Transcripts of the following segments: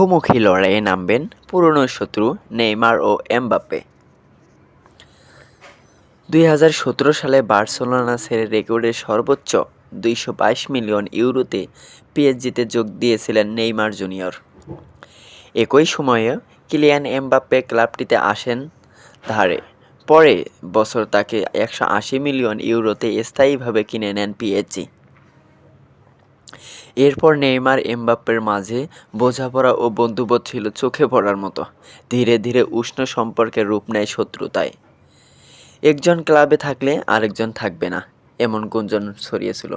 মুখোমুখি লড়াইয়ে নামবেন পুরনো শত্রু নেইমার ও এমবাপ্পে। দুই হাজার সতেরো সালে বার্সেলোনা ছেড়ে রেকর্ডের সর্বোচ্চ দুইশো বাইশ মিলিয়ন ইউরোতে পিএসজিতে যোগ দিয়েছিলেন নেইমার জুনিয়র। একই সময়ে কিলিয়ান এমবাপ্পে ক্লাবটিতে আসেন ধারে। পরে বছর তাকে একশো আশি মিলিয়ন ইউরোতে স্থায়ীভাবে কিনে নেন পিএসজি। এরপর নেইমার এমবাপ্পের মাঝে বোঝাপড়া ও বন্ধুবোধ ছিল চোখে পড়ার মতো। ধীরে ধীরে উষ্ণ সম্পর্কের রূপ নেয় শত্রুতায়। একজন ক্লাবে থাকলে আরেকজন থাকবে না, এমন গুঞ্জন ছড়িয়েছিল।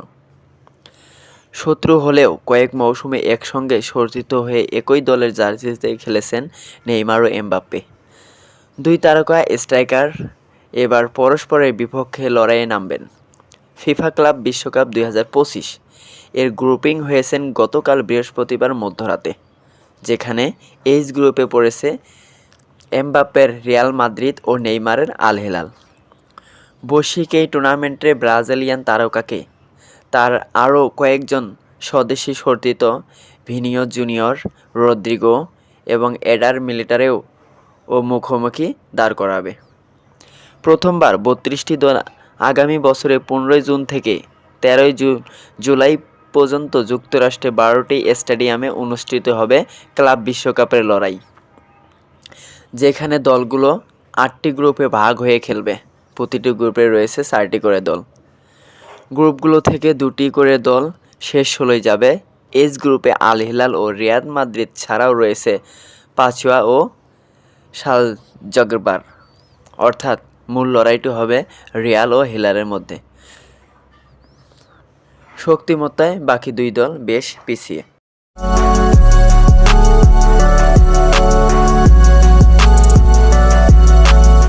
শত্রু হলেও কয়েক মৌসুমে একসঙ্গে সর্জিত হয়ে একই দলের জার্সিতে খেলেছেন নেইমার ও এমবাপ্পে। দুই তারকা স্ট্রাইকার এবার পরস্পরের বিপক্ষে লড়াইয়ে নামবেন। ফিফা ক্লাব বিশ্বকাপ দুই হাজার পঁচিশ। এর গ্রুপিং হয়েছেন গতকাল বৃহস্পতিবার মধ্যরাতে, যেখানে এইচ গ্রুপে পড়েছে এমবাপ্পের রিয়াল মাদ্রিদ ও নেইমারের আল হেলাল। বৈশ্বিক এই টুর্নামেন্টে ব্রাজিলিয়ান তারকাকে তার আরও কয়েকজন স্বদেশি সর্তিত ভিনিও জুনিয়র রদ্রিগো এবং এডার মিলিটারেও ও মুখোমুখি দাঁড় করাবে। প্রথমবার বত্রিশটি দল আগামী বছরের পনেরোই জুন থেকে তেরোই জুন জুলাই পর্যন্ত যুক্তরাষ্ট্রে বারোটি স্টেডিয়ামে অনুষ্ঠিত হবে ক্লাব বিশ্বকাপের লড়াই, যেখানে দলগুলো আটটি গ্রুপে ভাগ হয়ে খেলবে। প্রতিটি গ্রুপে রয়েছে চারটি করে দল। গ্রুপগুলো থেকে দুটি করে দল শেষ ষোলোয় যাবে। এস গ্রুপে আল হিলাল ও রিয়াদ মাদ্রিদ ছাড়াও রয়েছে পাচুয়া ও শাল জগরবার। অর্থাৎ মূল লড়াইটি হবে রিয়াল ও হিলারের মধ্যে। শক্তিমত্তায় বাকি দুই দল বেশ পিছিয়ে।